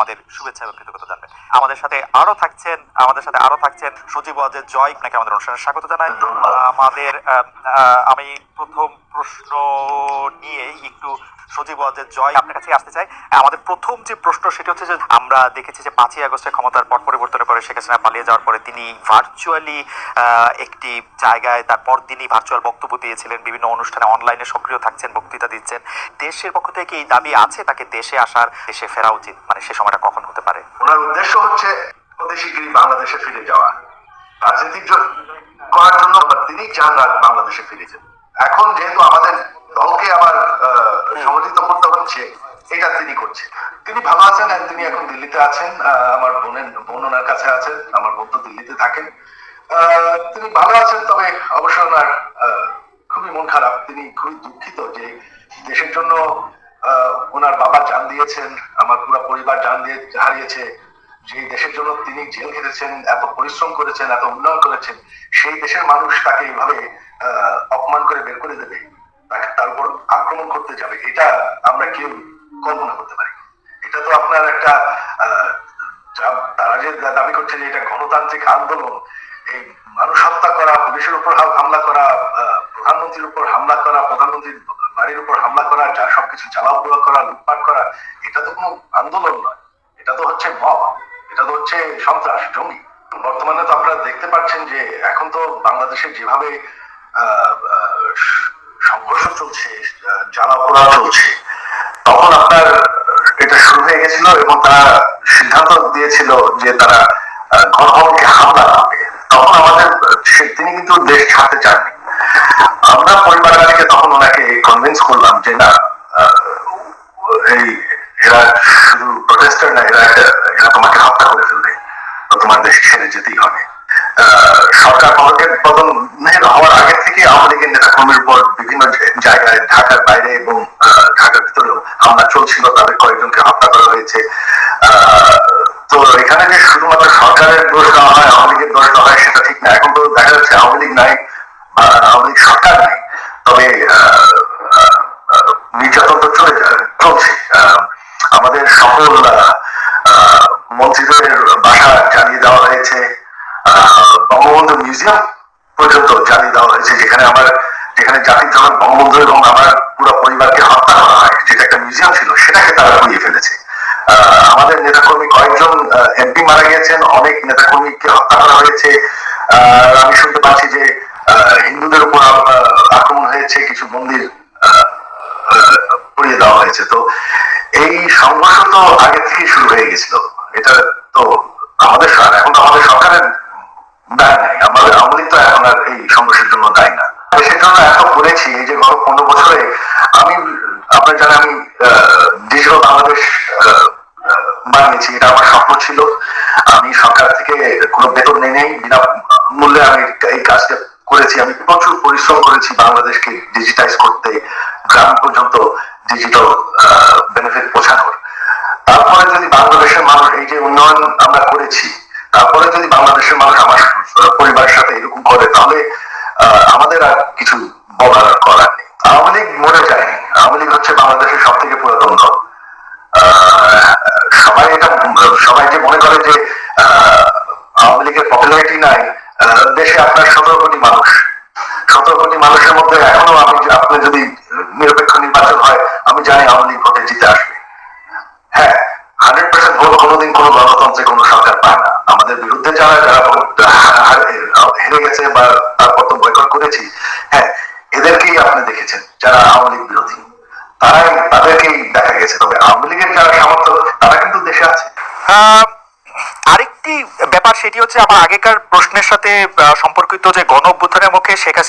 আমাদের শুভেচ্ছা এবং কৃতজ্ঞতা জানবেন। আমাদের সাথে আরও থাকছেন, আমাদের সাথে আরও থাকছেন সজীব জয়। আপনাকে আমাদের অনুষ্ঠানে স্বাগত জানাই। আমাদের আমি প্রথম প্রশ্ন নিয়ে একটু সজীব ওয়াজেদ জয় আপনার কাছে আসতে চাই। আমাদের প্রথম যে প্রশ্ন সেটি হচ্ছে যে আমরা দেখেছি যে পাঁচই আগস্টে ক্ষমতার পট পরিবর্তনের পরে শেখ হাসিনা পালিয়ে যাওয়ার পরে তিনি ভার্চুয়ালি একটি জায়গায় তারপর তিনি ভার্চুয়াল বক্তব্য দিয়েছিলেন, বিভিন্ন অনুষ্ঠানে অনলাইনে সক্রিয় থাকছেন, বক্তৃতা দিচ্ছেন। দেশের পক্ষ থেকে এই দাবি আছে তাকে দেশে আসার, দেশে ফেরা উচিত? মানে সে সময়টা কখন হতে পারে? ওনার উদ্দেশ্য হচ্ছে শীঘ্রই বাংলাদেশে ফিরে যাওয়া। রাজনীতিক জ- করার জন্য তিনি চান বাংলাদেশে ফিরে যেতে। এখন যেহেতু আমাদের দলকে আবার আহ, করতে হচ্ছে এটা তিনি করছেন তিনি ভালো আছেন তিনি এখন দিল্লিতে আছেন। আমার বোনের বোন ওনার কাছে আছেন আমার বোন তো দিল্লিতে থাকেন। তিনি ভালো আছেন তবে অবশ্য ওনার খুবই মন খারাপ। তিনি খুবই দুঃখিত যে দেশের জন্য ওনার বাবা জান দিয়েছেন আমার পুরো পরিবার জান দিয়ে হারিয়েছে। যে দেশের জন্য তিনি জেল খেটেছেন এত পরিশ্রম করেছেন এত উন্নয়ন করেছেন সেই দেশের মানুষ তাকে এইভাবে অপমান করে বের করে দেবে, তাকে তার উপর আক্রমণ করতে যাবে, এটা আমরা কেউ কল্পনা করতে পারি এটা তো আপনার একটা তারা যে দাবি করছে যে এটা গণতান্ত্রিক আন্দোলন, এই মানুষ হত্যা করা, পুলিশের উপর হামলা করা প্রধানমন্ত্রীর উপর হামলা করা, প্রধানমন্ত্রীর বাড়ির উপর হামলা করা, যা সবকিছু জ্বালাও পোড়া করা, লুটপাট করা, এটা তো কোনো আন্দোলন নয়। এটা তো হচ্ছে মব, এটা তো হচ্ছে সন্ত্রাস, জঙ্গি। বর্তমানে তো আপনারা দেখতে পাচ্ছেন যে এখন তো বাংলাদেশে যেভাবে সংঘর্ষ চলছে আহ, জ্বালা পোড়া চলছে তখন আপনার এটা শুরু হয়ে গেছিল এবং তারা সিদ্ধান্ত দিয়েছিল যে তারা গণভবনকে হামলা করবে। তখন আমাদের তিনি কিন্তু দেশ ছাড়তে চাননি। আমরা পরিবারকে তখন ওনাকে কনভিন্স করলাম যে না এই এরা শুধু প্রটেস্টার না এরা এরা তোমাকে হত্যা করে ফেলবে তোমার দেশ ছেড়ে যেতেই হবে। সরকার পদক্ষেপ পতনের হওয়ার আগে থেকে আওয়ামী লীগের নেতা কর্মীর উপর বিভিন্ন জায়গায় ঢাকার বাইরে এবং ঢাকার ভিতরেও হামলা চলছিল, তাদের কয়েকজনকে হত্যা করা হয়েছে। তো এখানে যে শুধুমাত্র সরকারের দোষ দেওয়া হয়, আওয়ামী লীগের দোষ দেওয়া হয়, সেটা ঠিক না। এখন তো দেখা যাচ্ছে আওয়ামী লীগ নাই আওয়ামী লীগ সরকার নাই। তবে নির্যাতন তো চলে চলছে। আমাদের সকল মন্ত্রীদের জ্বালিয়ে দেওয়া হয়েছে। বঙ্গবন্ধু মিউজিয়াম পর্যন্ত জ্বালিয়ে দেওয়া হয়েছে, যেখানে আমার, যেখানে জাতির জনক বঙ্গবন্ধু এবং আমার পুরো পরিবারকে হত্যা করা হয়, যেটা একটা মিউজিয়াম ছিল, সেটাকে তারা ঘুরিয়ে ফেলেছে। আমাদের নেতাকর্মী কয়েকজন এমপি মারা গিয়েছেন, অনেক নেতাকর্মীকে হত্যা করা হয়েছে। আমি শুনতে পাচ্ছি যে হিন্দুদের উপর আক্রমণ হয়েছে, কিছু মন্দির পুড়িয়ে দেওয়া হয়েছে। তো এই সংঘর্ষ তো আগে থেকে শুরু হয়ে গেছিল এটা তো আমাদের সর- এখন তো আমাদের সরকারের দায় নাই আমাদের আওয়ামী লীগ তো এখন আর এই সংঘর্ষের জন্য দায়ী না দেশের জন্য এত করেছি যে গত পনেরো বছরে, আমি, আপনার জানেন আমি ডিজিটাল বাংলাদেশ বানিয়েছি। এটা আমার স্বপ্ন ছিল। আমি সরকার থেকে কোনো বেতন নেই নেই, বিনা মূল্যে আমি এই কাজটা করেছি। আমি প্রচুর পরিশ্রম করেছি বাংলাদেশকে ডিজিটাইজ করতে, গ্রাম পর্যন্ত ডিজিটাল বেনিফিট পৌঁছানোর। তারপরে যদি বাংলাদেশের মানুষ, এই যে উন্নয়ন আমরা করেছি, তারপরে যদি বাংলাদেশের মানুষ আমার পরিবারের সাথে এরকম করে, তাহলে আমাদের আর কিছু আর করার নেই আওয়ামী লীগ মরে যায়নি। আওয়ামী লীগ হচ্ছে বাংলাদেশের সব থেকে পুরাতন দল। সবাই এটা, সবাই যে মনে করে যে আওয়ামী লীগের পপুলারিটি নাই দেশে আপনার সতেরো কোটি মানুষ। সতেরো কোটি মানুষের মধ্যে এখনও আমি আপনি যদি নিরপেক্ষ নির্বাচন হয়, আমি জানি আওয়ামী লীগ ভোটে জিতে আসবে। হ্যাঁ হান্ড্রেড পার্সেন্ট ভোট কোনোদিন কোনো গণতন্ত্রে কোনো সরকার পায় না। আমাদের বিরুদ্ধে যারা যারা হেরে গেছে বা তারপর তো বয়কট করেছি হ্যাঁ আপনি দেখেছেন, যারা আওয়ামী লীগ বিরোধী, তারাই তাদেরকেই দেখা গেছে। তবে আওয়ামী লীগের যারা সামর্থ্য, তারা কিন্তু দেশে আছে। আরেকটি ব্যাপার, সেটি হচ্ছে আমার আগেকার প্রশ্নের সাথে সম্পর্কিত যে গণ অভ্যুত্থানের মুখে শেখ হাসিনা